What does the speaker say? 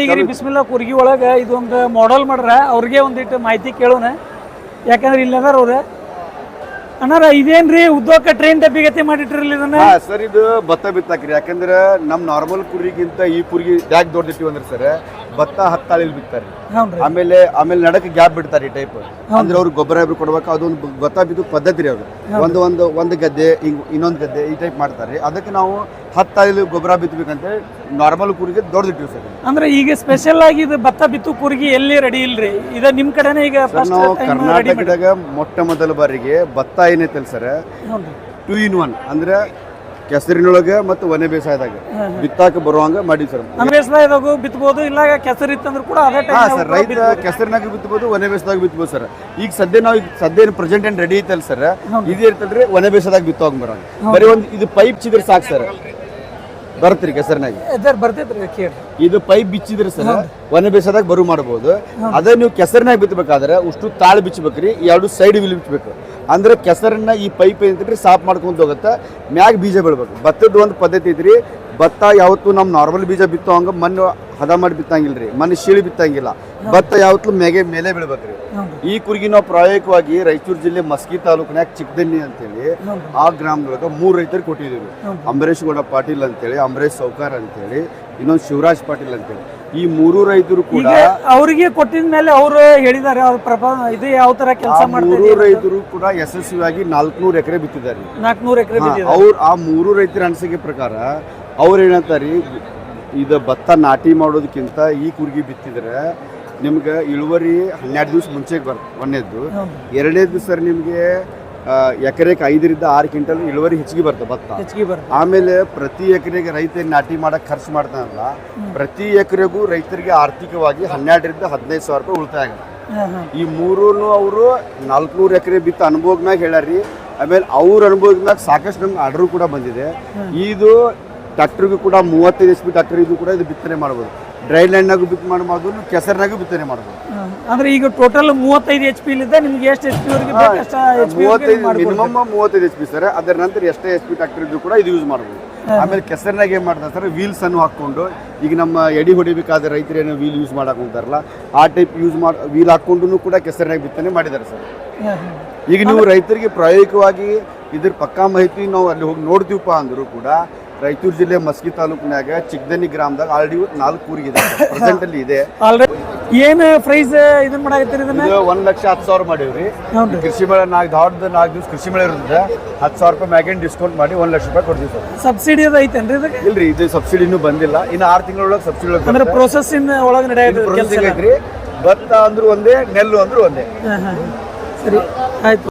ಚಂದಿಗಿರಿ ಬಿಸ್ಮಿಲ್ಲಾ ಕುರ್ಗಿ ಒಳಗೆ ಇದೊಂದು ಮಾಡಲ್ ಮಾಡ್ರ ಅವ್ರಿಗೆ ಒಂದಿಟ್ಟು ಮಾಹಿತಿ ಕೇಳೋಣ. ಯಾಕಂದ್ರೆ ಇಲ್ಲಿ ಅದಾರ ಅವ್ರೆ ಅಣ್ಣಾರ ಇದೇನ್ರಿ ಉದ್ದೋಕ ಟ್ರೈನ್ ಡಬ್ಬಿಗತಿ ಮಾಡಿಟ್ರಲ್ಲ ಇದನ್ನ? ಹಾ ಸರ್ ಇದು ಭತ್ತ ಬಿತ್ತಾಕ್ರಿ. ಯಾಕಂದ್ರೆ ನಮ್ ನಾರ್ಮಲ್ ಕುರಿಗಿಂತ ಈ ಕುರಿಗಿ ಯಾಕೆ ದೊಡ್ಡದಿಟ್ಟಿವಿ ಅಂದ್ರೆ ಸರ್ ಭತ್ತ ಹತ್ತಾಳಿಲ್ ಬಿತ್ತಾರೆ. ಹೌನ್ರಿ. ಆಮೇಲೆ ಆಮೇಲೆ ನಡಕ್ಕೆ ಗ್ಯಾಪ್ ಬಿಡ್ತಾರೆ ಈ ಟೈಪ್ ಅಂದ್ರೆ ಅವ್ರಿಗೆ ಗೊಬ್ಬರ ಇಬ್ರು ಕೊಡ್ಬೇಕು ಅದೊಂದು ಭತ್ತ ಬಿದ್ದು ಪದ್ಧತಿ ರೀ ಅವ್ರು ಒಂದು ಒಂದು ಒಂದು ಗದ್ದೆ ಹಿಂಗ್ ಇನ್ನೊಂದು ಗದ್ದೆ ಈ ಟೈಪ್ ಮಾಡ್ತಾರೆ. ಅದಕ್ಕೆ ನಾವು ಹತ್ತಾಳಿಲ್ ಗೊಬ್ಬರ ಬಿತ್ತಬೇಕಂತ ನಾರ್ಮಲ್ ಕೂರಿಗೆ ದೊಡ್ಡದಿಟ್ಟಿವಿ ಸರ್ ಅಂದ್ರೆ ಈಗ ಸ್ಪೆಷಲ್ ಆಗಿ ಇದು ಭತ್ತ ಬಿತ್ತು ಕೂರಿಗೆ ಎಲ್ಲಿ ರೆಡಿ ಇಲ್ರಿ? ಇದ ನಿಮ್ ಕಡೆನೇ ಈಗ ಸರ್ ನಾವು ಮಾಡಿ ಕರ್ನಾಟಕದಾಗ ಮೊಟ್ಟ ಮೊದಲ ಬಾರಿಗೆ ಭತ್ತ ಏನೈತಲ್ಲ ಸರ್ ಟೂ ಇನ್ ಒನ್ ಅಂದ್ರೆ ಕೆಸರಿನೊಳಗೆ ಮತ್ತು ಒನೆ ಬೇಸಾಯದಾಗ. ಬಿತ್ತಾಕ ಬರುವಂಗ ಮಾಡಿ ಸರ್. ಬೇಸಾಯದಾಗೂ ಬಿತ್ತಬಹುದು ಇಲ್ಲ ಕೆಸರು ಇತ್ತಂದ್ರೆ ಕೂಡ ಅದೇ ಹಾ ಟೈಮ್ ಸರ್ ರೈತ ಕೆಸರಿನಾಗ ಬಿತ್ತಬಹುದು ಒನೆ ಬೇಸದಾಗ ಬಿತ್ತಬಹುದು ಸರ್. ಈಗ ಸದ್ಯ ನಾವು ಈಗ ಸದ್ಯ ಪ್ರೆಸೆಂಟ್ ಏನ್ ರೆಡಿ ಐತಲ್ ಸರ್ ಇದು ಇರ್ತಲ್ರಿ ಒನೆ ಬೇಸದಾಗ ಬಿತ್ತೋಗ್ ಬರೋಣ ಬರೀ ಒಂದು ಇದು ಪೈಪ್ ಚಿದ್ರ ಸಾಕು ಸರ್. ಬರ್ತ್ರಿ ಕೆಸರಿನಾಗ? ಬರ್ತೈತ್ರಿ ಕೇಳಿ. ಇದು ಪೈಪ್ ಬಿಚ್ಚಿದ್ರೆ ಸರ್ ಒಣ ಬೇಸದಾಗ ಬರು ಮಾಡಬಹುದು ಅದೇ ನೀವು ಕೆಸರಿನಾಗ ಬಿತ್ತಬೇಕಾದ್ರೆ ಉಷ್ಟು ತಾಳು ಬಿಚ್ಚಬೇಕ್ರಿ ಎರಡು ಸೈಡ್ ವಿಲ್ ಬಿಚ್ಚಬೇಕು ಅಂದ್ರೆ ಕೆಸರನ್ನ ಈ ಪೈಪ್ ಏನಂತಂದ್ರೆ ಸಾಫ್ ಮಾಡ್ಕೊಂತ ಹೋಗುತ್ತೆ ಮ್ಯಾಗ ಬೀಜ ಬೀಳ್ಬೇಕು. ಭತ್ತದ ಒಂದು ಪದ್ಧತಿ ಐತ್ರಿ ಭತ್ತ ಯಾವತ್ತು ನಮ್ಮ ನಾರ್ಮಲ್ ಬೀಜ ಬಿತ್ತೋ ಹಂಗ ಮಣ್ಣು ಹದ ಮಾಡಿ ಬಿತ್ತಂಗಿಲ್ಲ ರೀ ಮನೆ ಶೀಳಿ ಬಿತ್ತಂಗಿಲ್ಲ. ಭತ್ತ ಯಾವತ್ತೂ ಮೇಗೆ ಮೇಲೆ ಬೀಳ್ಬೇಕ್ರಿ. ಈ ಕುರಿಗಿ ನಾವು ಪ್ರಾಯೋಗಿಕವಾಗಿ ರಾಯಚೂರು ಜಿಲ್ಲೆ ಮಸ್ಕಿ ತಾಲೂಕಿನಾಗ ಚಿಕ್ಕದನ್ನಿ ಅಂತೇಳಿ ಆ ಗ್ರಾಮದೊಳಗೆ ಮೂರು ರೈತರಿಗೆ ಕೊಟ್ಟಿದ್ದೀವಿ. ಅಂಬರೀಶ್ ಗೌಡ ಪಾಟೀಲ್ ಅಂತೇಳಿ ಅಂಬರೀಶ್ ಸೌಕಾರ ಅಂತೇಳಿ ಇನ್ನೊಂದು ಶಿವರಾಜ್ ಪಾಟೀಲ್ ಅಂತೇಳಿ. ಈ ಮೂರು ರೈತರು ಕೂಡ ಅವರಿಗೆ ಕೊಟ್ಟಿದ ಮೇಲೆ ಅವರು ಹೇಳಿದ್ದಾರೆ ಅವ್ರ ಪ್ರಭಾವ ಇದು ಯಾವ ತರ ಕೆಲಸ ಮೂರು ರೈತರು ಕೂಡ ಯಶಸ್ವಿಯಾಗಿ ನಾಲ್ಕುನೂರು ಎಕರೆ ಬಿತ್ತಿದ್ದಾರೆ. ನಾಲ್ಕುನೂರು ಎಕರೆ ಅವ್ರ ಆ ಮೂರು ರೈತರ ಅನಿಸಿಕೆ ಪ್ರಕಾರ ಅವ್ರು ಏನಂತಾರಿ ಇದು ಭತ್ತ ನಾಟಿ ಮಾಡೋದಕ್ಕಿಂತ ಈ ಕುರ್ಗಿ ಬಿತ್ತಿದ್ರೆ ನಿಮ್ಗೆ ಇಳುವರಿ ಹನ್ನೆರಡು ದಿವ್ಸ ಮುಂಚೆಗೆ ಬರುತ್ತೆ ಒಂದನೇದ್ದು ಎರಡನೇ ಸರ್ ನಿಮಗೆ ಎಕರೆಗೆ ಐದರಿಂದ ಆರು ಕ್ವಿಂಟಲ್ ಇಳುವರಿ ಹೆಚ್ಚಿಗೆ ಬರ್ತದೆ ಭತ್ತ. ಹೆಚ್ಚಿಗೆ ಬರ್ತದೆ ಆಮೇಲೆ ಪ್ರತಿ ಎಕರೆಗೆ ರೈತ ನಾಟಿ ಮಾಡಕ್ಕೆ ಖರ್ಚು ಮಾಡ್ತಾನಲ್ಲ ಪ್ರತಿ ಎಕರೆಗೂ ರೈತರಿಗೆ ಆರ್ಥಿಕವಾಗಿ ಹನ್ನೆರಡರಿಂದ ಹದಿನೈದು ಸಾವಿರ ರೂಪಾಯಿ ಉಳಿತಾಯ ಆಗುತ್ತೆ. ಈ ಮೂರೂ ಅವರು ನಾಲ್ಕುನೂರು ಎಕರೆ ಬಿತ್ತ ಅನುಭವದ ಮ್ಯಾಗ ಹೇಳ್ಯಾರ್ರಿ ಆಮೇಲೆ ಅವ್ರ ಅನುಭವದ ಮ್ಯಾಗ ಸಾಕಷ್ಟು ನಮ್ಗೆ ಆರ್ಡರ್ ಕೂಡ ಬಂದಿದೆ. ಇದು ಟ್ರ್ಯಾಕ್ಟರ್ಗೂ ಕೂಡ ಮೂವತ್ತೈದು ಎಚ್ ಪಿ ಇದು ಕೂಡ ಇದು ಬಿತ್ತನೆ ಮಾಡ್ಬೋದು. ಡ್ರೈ ಲ್ಯಾಂಡ್ನಾಗೂ ಬಿತ್ತು ಮಾಡ್ಬೋದು ಕೆಸರಿನಾಗೂ ಬಿತ್ತನೆ ಮಾಡ್ಬೋದು. ಅಂದ್ರೆ ಈಗ ಟೋಟಲ್ ಮೂವತ್ತೈದು ಎಚ್ ಪಿ ಇಲ್ಲಿದೆ ನಿಮ್ಗೆ ಎಷ್ಟು ಎಚ್ ಪಿ ಮೂವತ್ತೈದು ಮಿನಿಮಮ್ ಮೂವತ್ತೈದು ಎಚ್ ಪಿ ಸರ್ ಅದರ ನಂತರ ಎಷ್ಟೇ ಎಚ್ ಪಿ ಟ್ರ್ಯಾಕ್ಟರ್ ಇದ್ದು ಕೂಡ ಇದು ಯೂಸ್ ಮಾಡ್ಬೋದು. ಆಮೇಲೆ ಕೆಸರಿನಾಗ ಏನು ಮಾಡ್ತಾರೆ ಸರ್ ವೀಲ್ಸ್ ಅನ್ನು ಹಾಕೊಂಡು ಈಗ ನಮ್ಮ ಎಡಿ ಹೊಡಿಬೇಕಾದ್ರೆ ರೈತರು ಏನೋ ವೀಲ್ ಯೂಸ್ ಮಾಡಕ್ ಹೋಗ್ತಾರಲ್ಲ ಆ ಟೈಪ್ ಯೂಸ್ ಮಾಡಿ ವೀಲ್ ಹಾಕೊಂಡು ಕೂಡ ಕೆಸರಿನಾಗ ಬಿತ್ತನೆ ಮಾಡಿದ್ದಾರೆ ಸರ್. ಈಗ ನೀವು ರೈತರಿಗೆ ಪ್ರಾಯೋಗಿಕವಾಗಿ ಇದ್ರ ಪಕ್ಕಾ ಮಾಹಿತಿ ನಾವು ಅಲ್ಲಿ ಹೋಗಿ ನೋಡ್ತೀವಪ್ಪ ಅಂದರೂ ಕೂಡ ರಾಯಚೂರು ಜಿಲ್ಲೆ ಮಸ್ಕಿ ತಾಲೂಕಿನಾಗ ಚಿಕ್ಕದನಿ ಗ್ರಾಮದಾಗ ಆಲ್ರೆಡಿ ನಾಲ್ಕು ಊರಿಗಿದೆ ಪ್ರೆಸೆಂಟ್ ಅಲ್ಲಿ ಇದೆ. ಏನು ಪ್ರೈಸ್ ಇದನ್ನ ಮಾಡಾಕತ್ತೀರಿ ಇದನ್ನ? ಇದು ಒಂದ್ ಲಕ್ಷ ಹತ್ತು ಸಾವಿರ ಮಾಡೀವ್ರಿ. ಕೃಷಿ ಮೇಳ ನಾಲ್ಕು ದಾವಣದ ನಾಲ್ಕು ದಿವಸ ಕೃಷಿ ಮೇಳ ಇರುತ್ತೆ ಹತ್ತು ಸಾವಿರ ರೂಪಾಯಿ ಮ್ಯಾಗಿನ ಡಿಸ್ಕೌಂಟ್ ಮಾಡಿ ಒಂದ್ ಲಕ್ಷ ರೂಪಾಯಿ ಕೊಡ್ತೀವಿ ಸರ್. ಸಬ್ಸಿಡಿ ಅದು ಐತೇನ್ರಿ ಇದಕ್ಕೆ? ಇಲ್ರಿ ಇದು ಸಬ್ಸಿಡಿ ಇನ್ನೂ ಬಂದಿಲ್ಲ. ಇನ್ನು ಆರು ತಿಂಗಳೊಳಗೆ ಸಬ್ಸಿಡಿ ಅಂದ್ರೆ ಪ್ರೊಸೆಸ್ ಇನ್ ಒಳಗೆ ನಡೆಯೋದು ಭತ್ತ ಅಂದ್ರು ಒಂದೇ ನೆಲ್ಲು ಅಂದ್ರು ಒಂದೇ. ಸರಿ ಆಯ್ತು.